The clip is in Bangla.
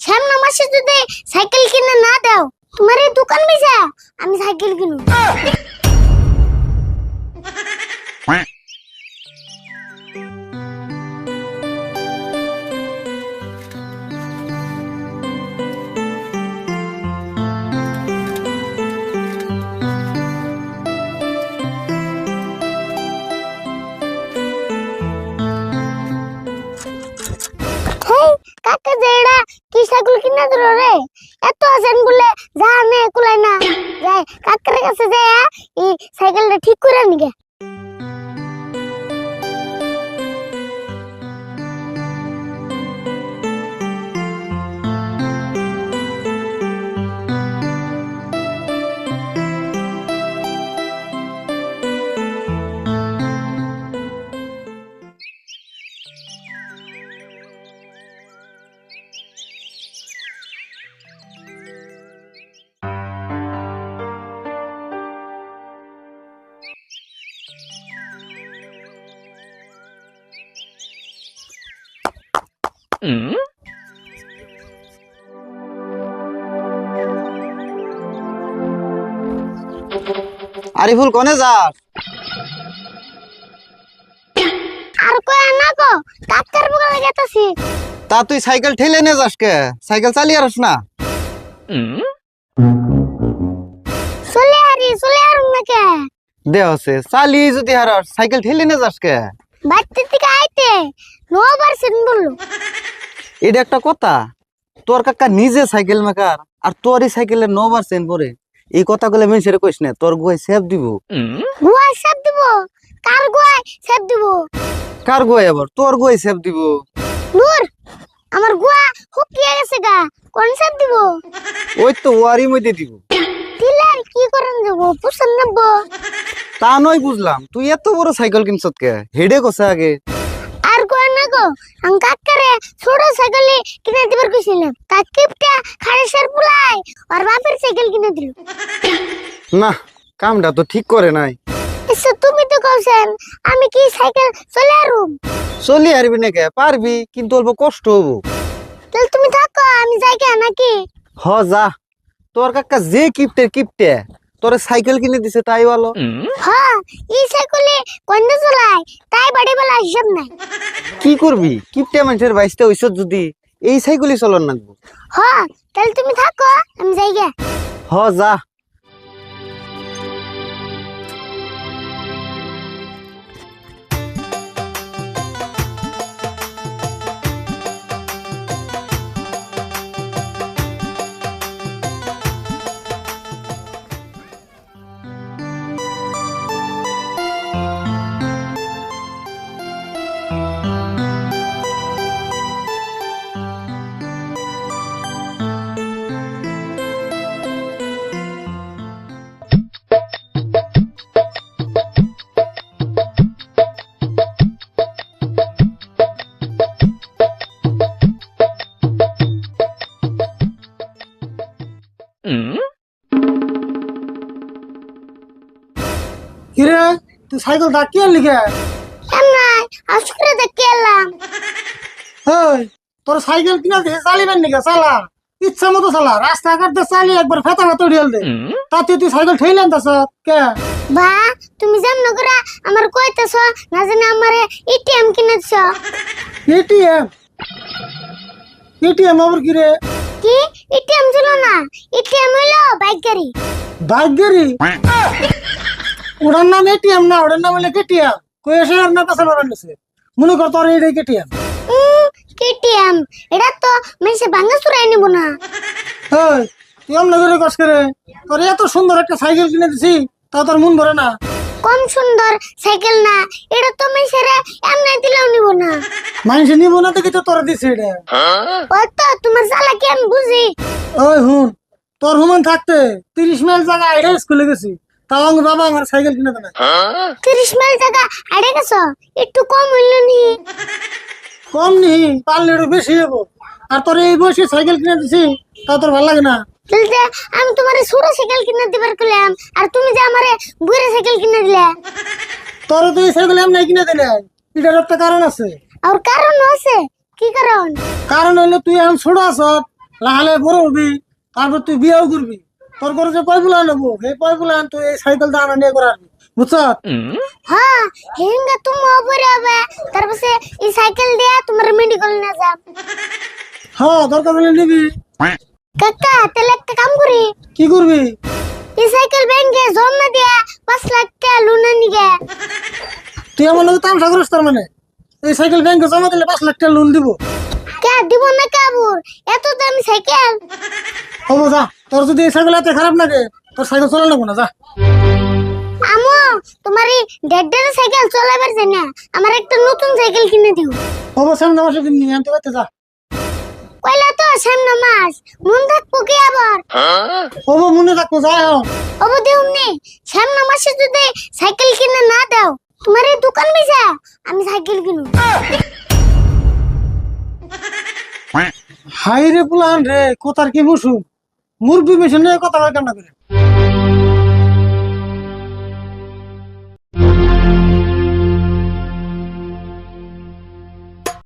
সামনে মাসে যদি সাইকেল কিনে না দাও তোমার এই দোকান বেচা আমি সাইকেল কিনু কাছে যায় এই সাইকেলটা ঠিক করে নিগে আরিফুল কনে যাস? আর কই না কো কাকার বগলে গেতাছি। তা তুই সাইকেল ঠেলে নিয়ে যাস কে? সাইকেল চালিয়ে আসস না? চলে আরি চলে আর নাকে দে হচ্ছে চালিয়ে যদি হারাস সাইকেল ঠেলে নিয়ে যাস কে? বাড়তে থেকে আইতে নবার সেন বলল। এটা একটা কথা। তোর কাকা নিজে সাইকেল মেকার আর তোর এই সাইকেলের নবার চেন পরে। এই কথাগুলো মেনসেরে কইস না তোর গুয়াই সেফ দিব। গুয়াই সেব দিব? কার গুয়াই সেব দিব? কার গুয়াই আবার? তোর গুয়াই সেফ দিব। নূর আমার গুয়া হুকিয়ে গেছে গা কোন সেব দিব? ওই তো ওয়ারি মধ্যে দিব। দিলার কি করেন যাব পুষন নেব তা নয় বুঝলাম তুই এত বড় সাইকেল কিনছত কে? হেডে কষে আগে। না আম কাকারে ছোট সাইকেল কিনে দিবার কইছিলাম কাকিপটা খারেসের পুলাই আর বাপের সাইকেল কিনে দিল। না কামটা তো ঠিক করে নাই। এসে তুমি তো কইছেন আমি কি সাইকেল চলে আরুম? চলি হারবি না কে পারবি কিন্তু অল্প কষ্ট হব তাহলে তুমি থাকো আমি যাই কে নাকি? হ যা। তোর কাকা যে কিপটে কিপটে। তোরে সাইকেল কিনে দিছে তাই বলো। হ্যাঁ এই সাইকেলে কোন চলাই তাই বাড়ি বেলা হিসাব নাই। কি করবি? কিপটে মানুষের বাইশটা ওইসব যদি এই সাইকেলই চলন নাকবো হ্যাঁ তাহলে তুমি থাকো আমি যাই গে। হ যা। তুই সাইকেল ডাকি লিখে। তোর সাইকেল কিনা চালিবেন নাকি? চালা। ইচ্ছা মতো চালা। রাস্তাঘাট দিয়ে চালিয়ে একবার ফেতা ফেতা উড়িয়াল দে। তাতে তুই সাইকেল ঠেলেন তাছ কে? বা তুমি যেমন করে আমার কইতেছ না জানি আমারে এটিএম কিনেছ। এটিএম এটিএম আবার কিরে কি? এটিএম ছিল না। এটিএম হইল বাইক গাড়ি। বাইক গাড়ি? ওটার নাম এটিএম না ওটার নাম হলে কেটিএম কই এসে আর না কাছে লড়ান গেছে মনে কর তোর কেটিএম কেটিএম এটা তো মেসে ভাঙা চুরাই নিব না। হেই তুই করে কষ্ট করে তোর এত সুন্দর একটা সাইকেল কিনে দিছি তা তোর মন ভরে না। কম সুন্দর সাইকেল না এটা তো মেসেরে এমনি দিলেও নিব না। মানুষ নিব না দেখি তো তোর দিছে এটা। ওই তো তোমার জ্বালা কি আমি বুঝি? ওই হুন তোর হুমান থাকতে তিরিশ মাইল জায়গা আইডা স্কুলে গেছি। তাও আমার বাবা আমার সাইকেল কিনে দেয় তিরিশ মাইল টাকা আড়ে গেছ? একটু কম হইল নি। কম নি পারলে একটু বেশি হব আর তোর এই বয়সে সাইকেল কিনে দিছি তা তোর ভালো লাগে না। তাহলে আমি তোমার ছোট সাইকেল কিনে দিবার কইলাম আর তুমি যে আমারে বুড়ে সাইকেল কিনে দিলে। তোর তো এই সাইকেল এমনি কিনে দিলে। এটার একটা কারণ আছে। আর কারণ আছে? কি কারণ? কারণ হইলে তুই এখন ছোট আস লাহালে বড় হবি তারপর তুই বিয়েও করবি। তোর করে যে পয়গুলা নেব সেই পয়গুলা তুই এই সাইকেল দাঁড়া নিয়ে করাবি বুঝছ? হ্যাঁ হেঙ্গা তুমি উপরে হবে। তারপরে এই সাইকেল দিয়ে তোমার মেডিকেল নিয়ে যাব হ্যাঁ দরকার হলে নিবি। কাকা তাহলে একটা কাম করি। কি করবি? এই সাইকেল ব্যাংকে জমা দিয়া পাঁচ লাখ টাকা লোন নিগে তুই আমার লোক তামসা করিস তার মানে? এই সাইকেল ব্যাংকে জমা দিলে পাঁচ লাখ টাকা লোন দিব। দিব না কাবুর। এত দামি সাইকেল। হব যা। তোর যদি এই সাইকেল এত খারাপ লাগে তোর সাইকেল চলে লাগবো না যা। আমো তোমার এই দেড় সাইকেল চলাবার জানি না আমার একটা নতুন সাইকেল কিনে দিও। হব সামনে মাসে দিন নিয়ে আনতে পারতে যা। কইলা তো সামনে মাস মন থাকব কি আবার? হব মনে থাকব যা দেউমনি সামনে মাসে যদি সাইকেল কিনে না দাও তোমার এই দোকান বেচা আমি সাইকেল কিনু। হাই রে পুলান রে কোথার কি মুসু মুরবি নিয়ে কথা হয় কেন করে?